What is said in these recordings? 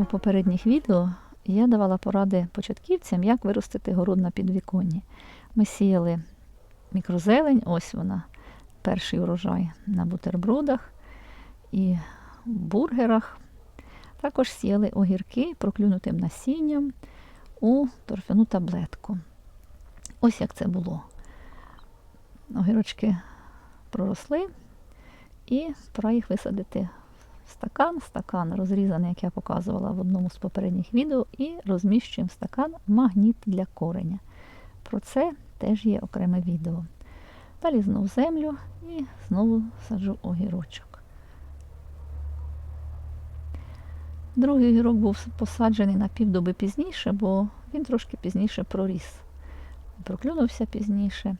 У попередніх відео я давала поради початківцям, як виростити город на підвіконні. Ми сіяли мікрозелень, ось вона, перший урожай на бутербродах і бургерах. Також сіяли огірки проклюнутим насінням у торфяну таблетку. Ось як це було. Огірочки проросли, і пора їх висадити стакан. Стакан розрізаний, як я показувала в одному з попередніх відео, і розміщуємо в стакан магніт для кореня. Про це теж є окреме відео. Далі знову землю і знову саджу огірочок. Другий огірок був посаджений на півдоби пізніше, бо він трошки пізніше проріс. Проклюнувся пізніше.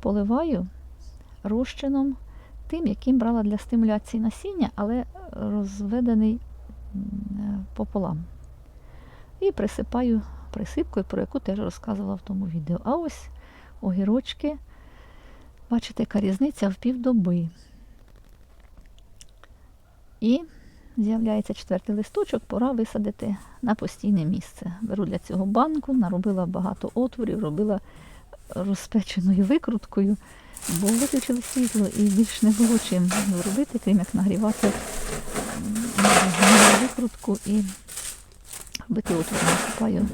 Поливаю розчином тим, яким брала для стимуляції насіння, але розведений пополам. І присипаю присипкою, про яку теж розказувала в тому відео. А ось огірочки, бачите, яка різниця в півдоби. І з'являється четвертий листочок, пора висадити на постійне місце. Беру для цього банку, наробила багато отворів, робила розпеченою викруткою, бо виключили світло і більш не було чим робити, крім як нагрівати викрутку і робити отвір. Насипаю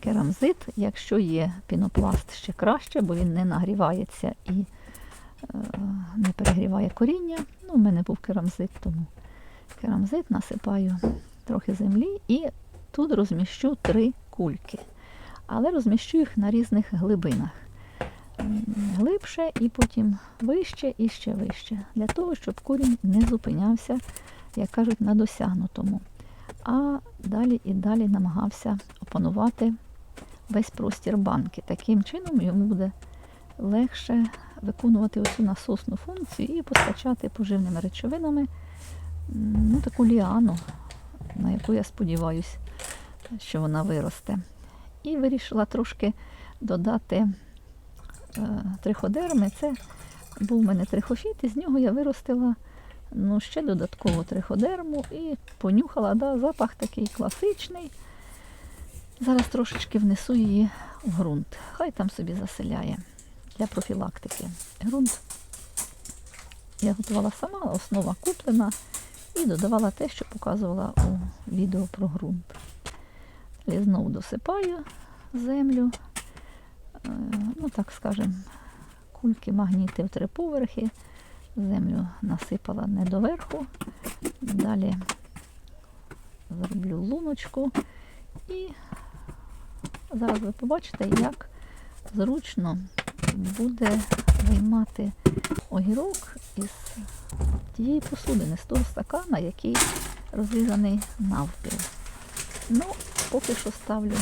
керамзит. Якщо є пінопласт, ще краще, бо він не нагрівається і е, не перегріває коріння. Ну, у мене був керамзит, тому керамзит насипаю трохи землі і тут розміщу три кульки. Але розміщу їх на різних глибинах. Глибше і потім вище і ще вище. Для того, щоб корінь не зупинявся, як кажуть, на досягнутому. А далі і далі намагався опанувати весь простір банки. Таким чином йому буде легше виконувати оцю насосну функцію і постачати поживними речовинами ну, таку ліану, на яку я сподіваюся, що вона виросте. І вирішила трошки додати триходерми. Це був у мене трихофіт, і з нього я виростила ну, ще додатково триходерму і понюхала, да, запах такий класичний. Зараз трошечки внесу її в ґрунт. Хай там собі заселяє для профілактики. Ґрунт я готувала сама, основа куплена і додавала те, що показувала у відео про ґрунт. Далі знову досипаю землю, е, ну так скажемо, кульки магніти в три поверхи. Землю насипала не доверху. Далі зроблю луночку і зараз ви побачите, як зручно буде виймати огірок із тієї посудини, з того стакана, який розрізаний навпіл. Ну, поки що ставлю,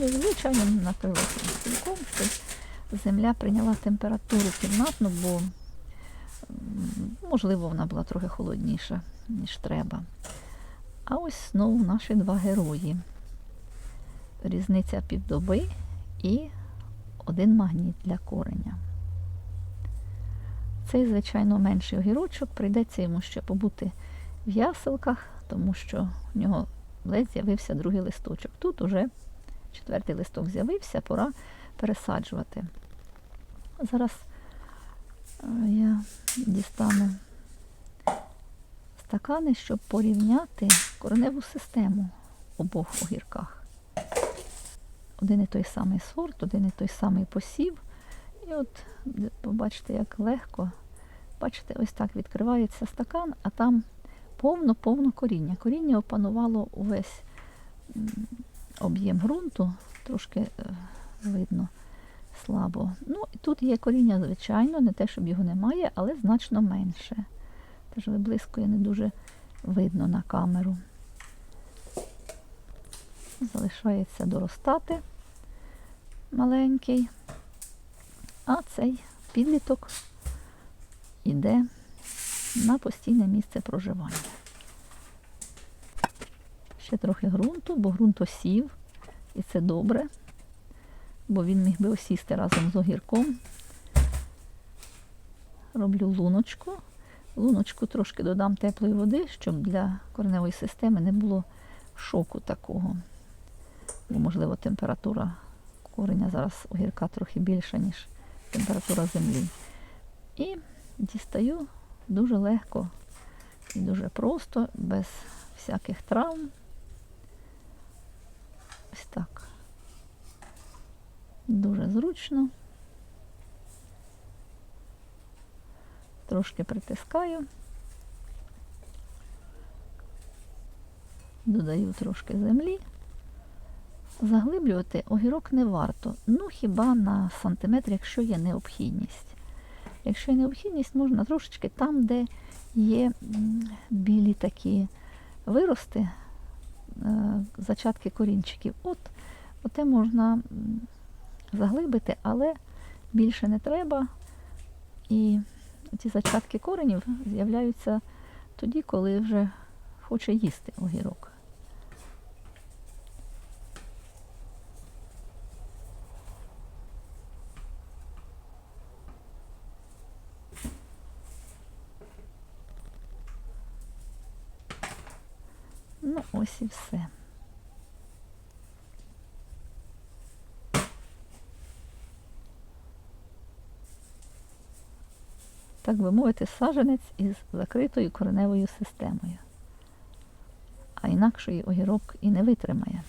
ну, звичайно, накрила стільком, щоб земля прийняла температуру кімнатну, бо можливо вона була трохи холодніша, ніж треба. А ось знову наші два герої. Різниця півдоби і один магніт для кореня. Цей, звичайно, менший огірочок, прийдеться йому ще побути в яселках, тому що в нього ледь з'явився другий листочок. Тут уже четвертий листок з'явився, пора пересаджувати. Зараз е, я дістану стакани, щоб порівняти кореневу систему обох огірках. Один і той самий сорт, один і той самий посів. І от побачите, як легко. Бачите, ось так відкривається стакан, а там повно-повно коріння. Коріння опанувало увесь об'єм ґрунту, трошки е, видно слабо. Ну, тут є коріння, звичайно, не те, щоб його немає, але значно менше. Теж виблискує не дуже видно на камеру. Залишається доростати маленький, а цей підліток іде на постійне місце проживання. Ще трохи ґрунту, бо ґрунт осів, і це добре, бо він міг би осісти разом з огірком. Роблю луночку. Луночку трошки додам теплої води, щоб для кореневої системи не було шоку такого. Бо, можливо, температура кореня зараз огірка трохи більша, ніж температура землі. І дістаю дуже легко і дуже просто, без всяких травм. Ось так. Дуже зручно. Трошки притискаю. Додаю трошки землі. Заглиблювати огірок не варто. Ну, хіба на сантиметр, якщо є необхідність. Якщо є необхідність, можна трошечки там, де є білі такі вирости, зачатки корінчиків. От, оте можна заглибити, але більше не треба. І ці зачатки коренів з'являються тоді, коли вже хоче їсти огірок. Ну, ось і все. Так би мовити, саженець із закритою кореневою системою. А інакшої огірок і не витримає.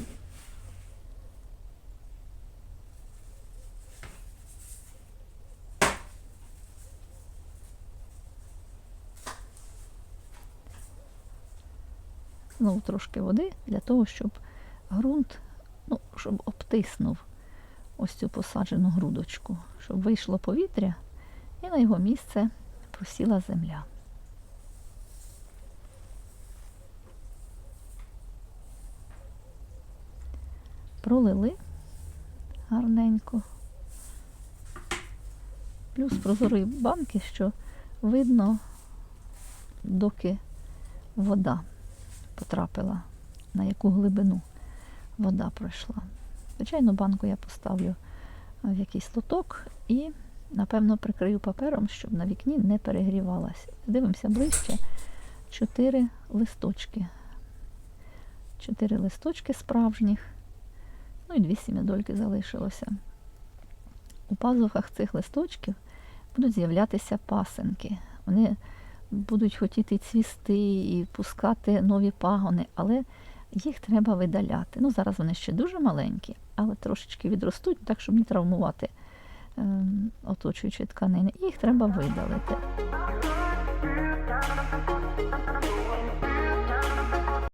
Знову трошки води для того, щоб ґрунт, ну, щоб обтиснув ось цю посаджену грудочку, щоб вийшло повітря і на його місце просіла земля. Пролили гарненько. Плюс прозорої банки, що видно, доки вода потрапила, на яку глибину вода пройшла. Звичайно, банку я поставлю в якийсь лоток і, напевно, прикрию папером, щоб на вікні не перегрівалася. Дивимося ближче. Чотири листочки. Чотири листочки справжніх. Ну і дві сім'ядольки залишилося. У пазухах цих листочків будуть з'являтися пасенки. Вони будуть хотіти цвісти і пускати нові пагони, але їх треба видаляти. Ну, зараз вони ще дуже маленькі, але трошечки відростуть, так, щоб не травмувати е, оточуючі тканини. Їх треба видалити.